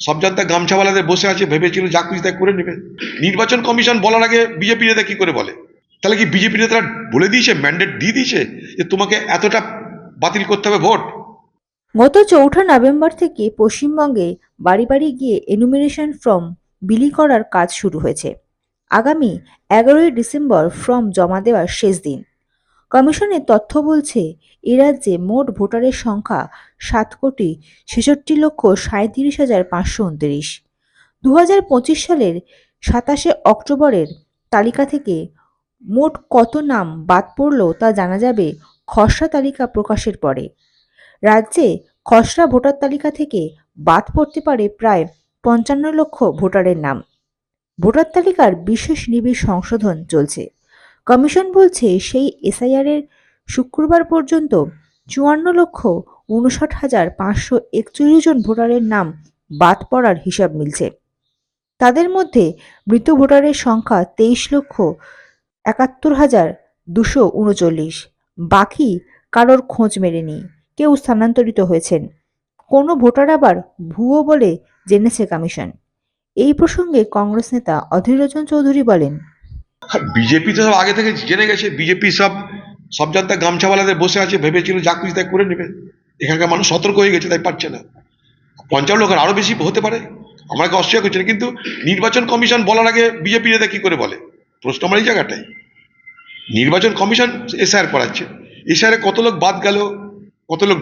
সব জনতা গামছাওয়ালাদের বসে আছে, ভেবেছিল যা খুশি তাই করে নেবে। নির্বাচন কমিশন বলার আগে বিজেপি নেতা কি করে বলে? তাহলে কি বিজেপি নেতারা বলে দিয়েছে ম্যান্ডেট দিয়ে দিয়েছে যে তোমাকে এতটা বাতিল করতে হবে ভোট? গত চৌঠা নভেম্বর থেকে পশ্চিমবঙ্গে বাড়ি বাড়ি গিয়ে এনুমিনেশন ফর্ম বিলি করার কাজ শুরু হয়েছে। আগামী এগারোই ডিসেম্বর ফর্ম জমা দেওয়ার শেষ দিন। কমিশনের তথ্য বলছে, এ রাজ্যে মোট ভোটারের সংখ্যা সাত কোটি ছেষট্টি লক্ষ সাঁত্রিশ হাজার পাঁচশো উনত্রিশ। দু হাজার পঁচিশ সালের সাতাশে অক্টোবরের তালিকা থেকে মোট কত নাম বাদ পড়ল তা জানা যাবে খসড়া তালিকা প্রকাশের পরে। রাজ্যে খসড়া ভোটার তালিকা থেকে বাদ পড়তে পারে প্রায় পঞ্চান্ন লক্ষ ভোটারের নাম। ভোটার তালিকার বিশেষ নিবিড় সংশোধন চলছে। কমিশন বলছে সেই এসআইআর এর শুক্রবার পর্যন্ত চুয়ান্ন লক্ষ উনষাট হাজার পাঁচশো একচল্লিশ জন ভোটারের নাম বাদ পড়ার হিসাব মিলছে। তাদের মধ্যে মৃত ভোটারের সংখ্যা তেইশ লক্ষ একাত্তর হাজার দুশো উনচল্লিশ। বাকি কারোর খোঁজ মেলেনি, কেউ স্থানান্তরিত হয়েছেন। কোনো ভোটার আবার ভুয়ো বলে জেনেছে কমিশন। এই প্রসঙ্গে কংগ্রেস নেতা অধীর রঞ্জন চৌধুরী বলেন বিজেপি তো সব আগে থেকে জেনে গেছে, বিজেপি সব সব জনতা গামছাওয়ালাদের বসে আছে, ভেবেছিল যা খুশি তাই করে নেবে। এখানকার মানুষ সতর্ক হয়ে গেছে, তাই পারছে না। পঞ্চান্ন লোকের আরও বেশি হতে পারে আমাকে অস্বীকার করছে না, কিন্তু নির্বাচন কমিশন বলার আগে বিজেপি নেতা কি করে বলে? প্রশ্ন আমার এই জায়গাটাই। নির্বাচন কমিশন এসআইআর করাচ্ছে। এসআইআর কত লোক বাদ গেল, কত লোক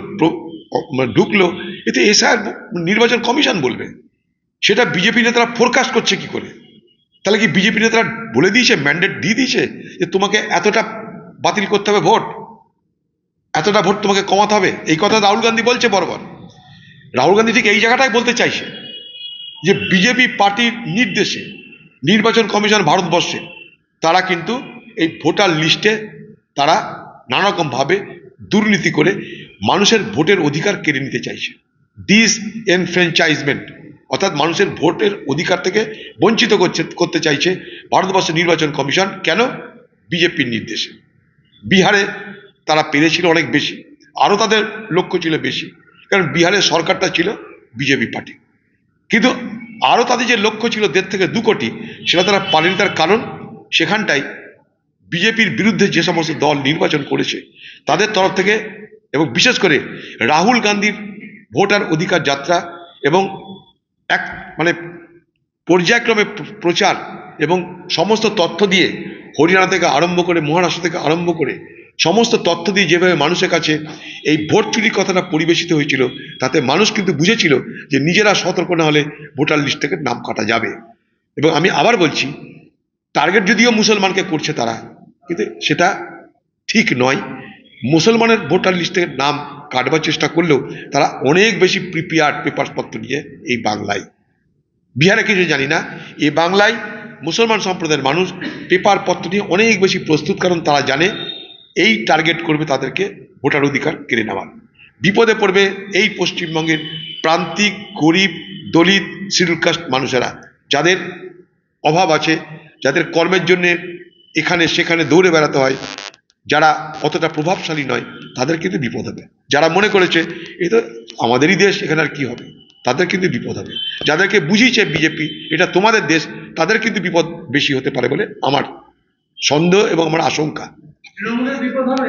মানে ঢুকলো, এতে এসআইআর নির্বাচন কমিশন বলবে। সেটা বিজেপি নেতারা ফোরকাস্ট করছে কি করে? তাহলে কি বিজেপি নেতারা বলে দিয়েছে ম্যান্ডেট দিয়ে দিয়েছে যে তোমাকে এতটা বাতিল করতে হবে ভোট? এতটা ভোট তোমাকে কমাতে হবে? এই কথা রাহুল গান্ধী বলছে বরাবর। রাহুল গান্ধী ঠিক এই জায়গাটাই বলতে চাইছে যে বিজেপি পার্টির নির্দেশে নির্বাচন কমিশন ভারতবর্ষে তারা কিন্তু এই ভোটার লিস্টে তারা নানারকমভাবে দুর্নীতি করে মানুষের ভোটের অধিকার কেড়ে নিতে চাইছে। ডিস এনফ্র্যাঞ্চাইজমেন্ট অর্থাৎ মানুষের ভোটের অধিকার থেকে বঞ্চিত করছে, করতে চাইছে ভারতবর্ষের নির্বাচন কমিশন। কেন? বিজেপির নির্দেশে। বিহারে তারা পেরেছিল অনেক বেশি। আরও তাদের লক্ষ্য ছিল বেশি। কারণ বিহারের সরকারটা ছিল বিজেপি পার্টি। কিন্তু আরও তাদের যে লক্ষ্য ছিল দেড় থেকে দু কোটি, সেটা তারা পারেনি তার কারণ সেখানটায় বিজেপির বিরুদ্ধে যে সমস্ত দল নির্বাচন করেছে, তাদের তরফ থেকে এবং বিশেষ করে রাহুল গান্ধীর ভোটার অধিকার যাত্রা এবং এক মানে পর্যায়ক্রমে প্রচার এবং সমস্ত তথ্য দিয়ে হরিয়ানা থেকে আরম্ভ করে মহারাষ্ট্র থেকে আরম্ভ করে সমস্ত তথ্য দিয়ে যেভাবে মানুষের কাছে এই ভোট চুরির কথাটা পরিবেশিত হয়েছিল, তাতে মানুষ কিন্তু বুঝেছিল যে নিজেরা সতর্ক না হলে ভোটার লিস্ট থেকে নাম কাটা যাবে। এবং আমি আবার বলছি, টার্গেট যদিও মুসলমানকে করছে তারা, কিন্তু সেটা ঠিক নয়। মুসলমানের ভোটার লিস্টে নাম কাটবার চেষ্টা করলেও তারা অনেক বেশি প্রিপেয়ার্ড পেপারপত্র নিয়ে এই বাংলায়। বিহারে কিছু জানি না, এই বাংলায় মুসলমান সম্প্রদায়ের মানুষ পেপারপত্র নিয়ে অনেক বেশি প্রস্তুত, কারণ তারা জানে এই টার্গেট করবে তাদেরকে ভোটার অধিকার কেড়ে নেওয়ার। বিপদে পড়বে এই পশ্চিমবঙ্গের প্রান্তিক, গরিব, দলিত, শিডিউল কাস্ট মানুষেরা। যাদের অভাব আছে, যাদের কর্মের জন্যে এখানে সেখানে দৌড়ে বেড়াতে হয়, যারা অতটা প্রভাবশালী নয়, তাদের কিন্তু বিপদ হবে। যারা মনে করেছে, এ তো আমাদেরই দেশ, এখানে আর কি হবে? তাদের কিন্তু বিপদ হবে। যাদেরকে বুঝিয়েছে বিজেপি, এটা তোমাদের দেশ, তাদের কিন্তু বিপদ বেশি হতে পারে বলে আমার সন্দেহ এবং আমার আশঙ্কা। 你能不能别他们